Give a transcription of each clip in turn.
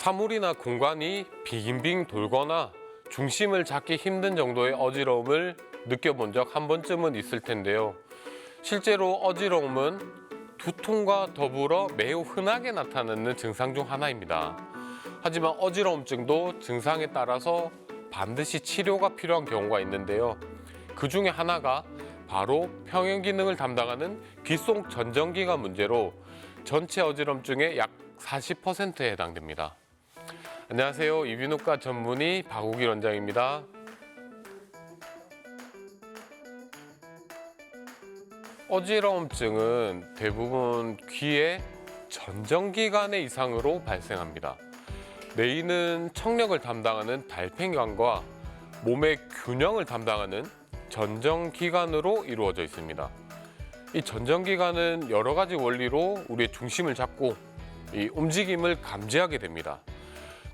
사물이나 공간이 빙빙 돌거나 중심을 잡기 힘든 정도의 어지러움을 느껴본 적 한 번쯤은 있을 텐데요. 실제로 어지러움은 두통과 더불어 매우 흔하게 나타나는 증상 중 하나입니다. 하지만 어지러움증도 증상에 따라서 반드시 치료가 필요한 경우가 있는데요. 그 중에 하나가 바로 평형 기능을 담당하는 귓속 전정기가 문제로 전체 어지럼증의 약 40%에 해당됩니다. 안녕하세요. 이비인후과 전문의 박우길 원장입니다. 어지러움증은 대부분 귀의 전정기관의 이상으로 발생합니다. 뇌이는 청력을 담당하는 달팽이관과 몸의 균형을 담당하는 전정기관으로 이루어져 있습니다. 이 전정기관은 여러 가지 원리로 우리의 중심을 잡고 이 움직임을 감지하게 됩니다.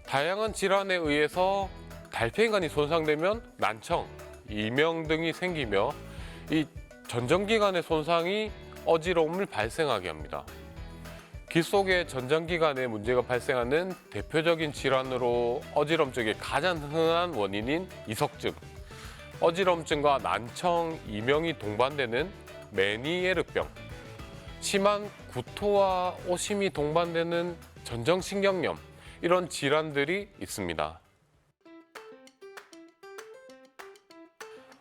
다양한 질환에 의해서 달팽이관이 손상되면 난청, 이명 등이 생기며 이 전정기관의 손상이 어지러움을 발생하게 합니다. 귀 속의 전정기관에 문제가 발생하는 대표적인 질환으로 어지럼증의 가장 흔한 원인인 이석증, 어지럼증과 난청, 이명이 동반되는 메니에르병, 심한 구토와 오심이 동반되는 전정신경염 이런 질환들이 있습니다.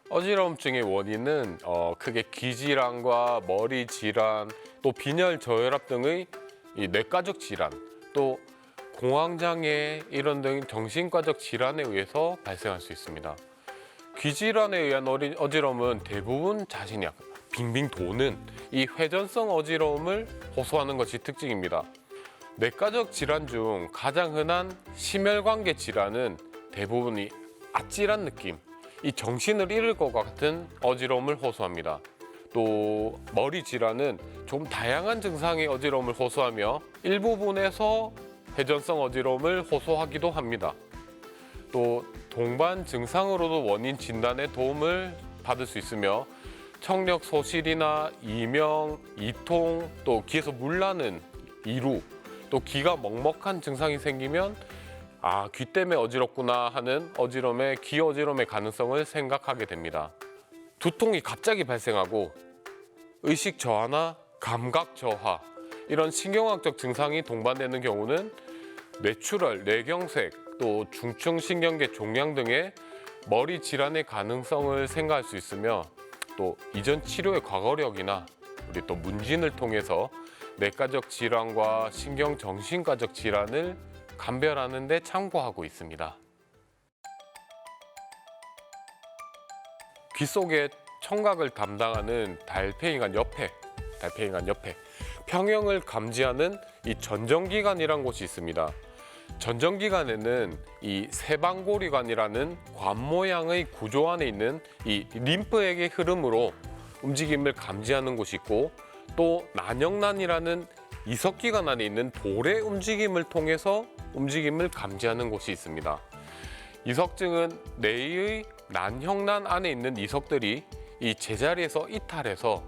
어지러움증의 원인은 어, 크게 귀 질환과 머리 질환, 또 빈혈 저혈압 등의 이 뇌과적 질환, 또 공황장애 이런 등 정신과적 질환에 의해서 발생할 수 있습니다. 귀 질환에 의한 어리- 어지러움은 대부분 자신이 약간 빙빙 도는 이 회전성 어지러움을 호소하는 것이 특징입니다. 뇌과적 질환 중 가장 흔한 심혈관계 질환은 대부분이 아찔한 느낌, 이 정신을 잃을 것 같은 어지러움을 호소합니다. 또 머리 질환은 좀 다양한 증상의 어지러움을 호소하며 일부분에서 회전성 어지러움을 호소하기도 합니다. 또 동반 증상으로도 원인 진단에 도움을 받을 수 있으며 청력 소실이나 이명, 이통, 또 귀에서 물 나는 이루, 또 귀가 먹먹한 증상이 생기면 아, 귀 때문에 어지럽구나 하는 어지럼의 귀 어지럼의 가능성을 생각하게 됩니다. 두통이 갑자기 발생하고 의식 저하나 감각 저하 이런 신경학적 증상이 동반되는 경우는 뇌출혈, 뇌경색, 또 중증 신경계 종양 등의 머리 질환의 가능성을 생각할 수 있으며 또 이전 치료의 과거력이나 우리 또 문진을 통해서 뇌과적 질환과 신경 정신과적 질환을 감별하는 데 참고하고 있습니다. 귀 속에 청각을 담당하는 달팽이관 옆에, 달팽이관 옆에 평형을 감지하는 이 전정기관이란 곳이 있습니다. 전정기관에는 이 세방고리관이라는 관 모양의 구조 안에 있는 이 림프액의 흐름으로 움직임을 감지하는 곳이 있고 또 난영란이라는 이석기관 안에 있는 돌의 움직임을 통해서 움직임을 감지하는 곳이 있습니다. 이석증은 뇌의 난형란 안에 있는 이석들이 이 제자리에서 이탈해서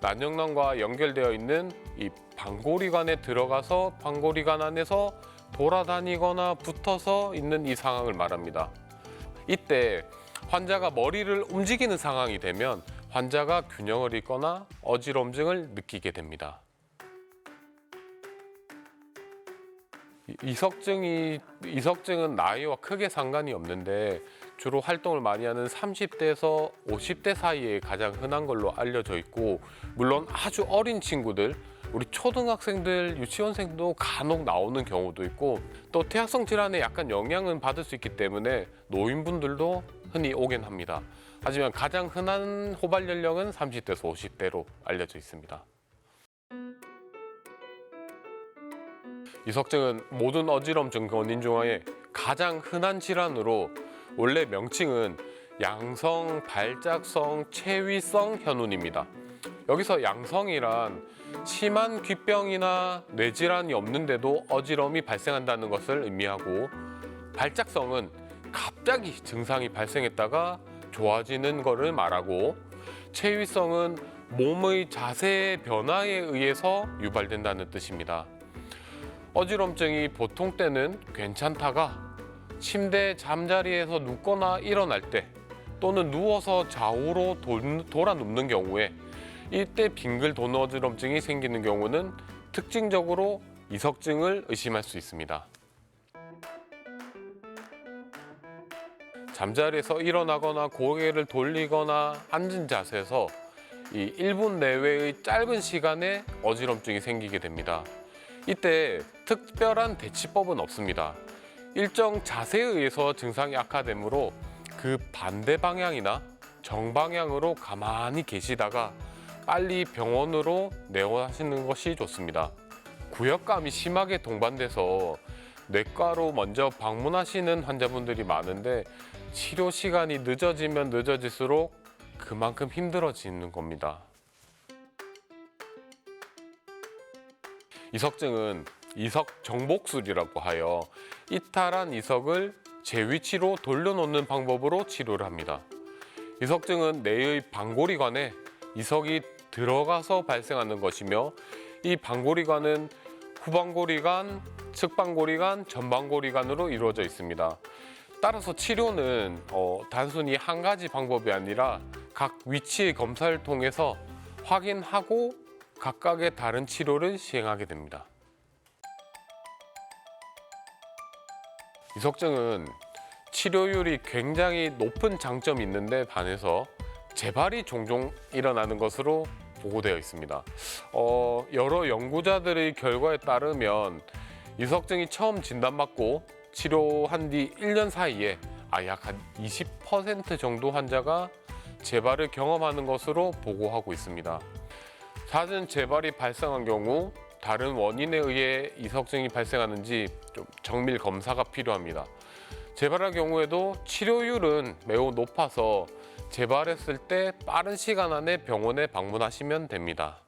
난형란과 연결되어 있는 이 방고리관에 들어가서 방고리관 안에서 돌아다니거나 붙어서 있는 이 상황을 말합니다. 이때 환자가 머리를 움직이는 상황이 되면 환자가 균형을 잃거나 어지럼증을 느끼게 됩니다. 이- 이석증이 이석증은 나이와 크게 상관이 없는데 주로 활동을 많이 하는 30대에서 50대 사이에 가장 흔한 걸로 알려져 있고 물론 아주 어린 친구들 우리 초등학생들 유치원생도 간혹 나오는 경우도 있고 또 퇴학성 질환에 약간 영향은 받을 수 있기 때문에 노인분들도 흔히 오긴 합니다. 하지만 가장 흔한 호발 연령은 30대에서 50대로 알려져 있습니다. 이석증은 모든 어지럼증 원인 중에 가장 흔한 질환으로 원래 명칭은 양성 발작성 체위성 현운입니다. 여기서 양성이란 심한 귀병이나 뇌질환이 없는데도 어지러움이 발생한다는 것을 의미하고 발작성은 갑자기 증상이 발생했다가 좋아지는 것을 말하고 체위성은 몸의 자세의 변화에 의해서 유발된다는 뜻입니다. 어지럼증이 보통 때는 괜찮다가 침대 잠자리에서 눕거나 일어날 때 또는 누워서 좌우로 돌, 돌아 눕는 경우에 이때 빙글 도는 어지럼증이 생기는 경우는 특징적으로 이석증을 의심할 수 있습니다. 잠자리에서 일어나거나 고개를 돌리거나 앉은 자세에서 이 1분 내외의 짧은 시간에 어지럼증이 생기게 됩니다. 이때 특별한 대치법은 없습니다. 일정 자세에 의해서 증상이 악화되므로 그 반대 방향이나 정방향으로 가만히 계시다가 빨리 병원으로 내원하시는 것이 좋습니다. 구역감이 심하게 동반돼서 뇌과로 먼저 방문하시는 환자분들이 많은데 치료 시간이 늦어지면 늦어질수록 그만큼 힘들어지는 겁니다. 이석증은 이석 정복술이라고 하여 이탈한 이석을 제 위치로 돌려놓는 방법으로 치료를 합니다. 이석증은 뇌의 방골이관에 이석이 들어가서 발생하는 것이며 이 방골이관은 후방골이관, 측방골이관, 전방골이관으로 이루어져 있습니다. 따라서 치료는 어, 단순히 한 가지 방법이 아니라 각 위치의 검사를 통해서 확인하고 각각의 다른 치료를 시행하게 됩니다. 이석증은 치료율이 굉장히 높은 장점이 있는데 반해서 재발이 종종 일어나는 것으로 보고되어 있습니다. 어, 여러 연구자들의 결과에 따르면 이석증이 처음 진단받고 치료한 뒤 1년 사이에 아, 약 한 20% 정도 환자가 재발을 경험하는 것으로 보고하고 있습니다. 잦은 재발이 발생한 경우 다른 원인에 의해 이석증이 발생하는지 좀 정밀 검사가 필요합니다. 재발할 경우에도 치료율은 매우 높아서 재발했을 때 빠른 시간 안에 병원에 방문하시면 됩니다.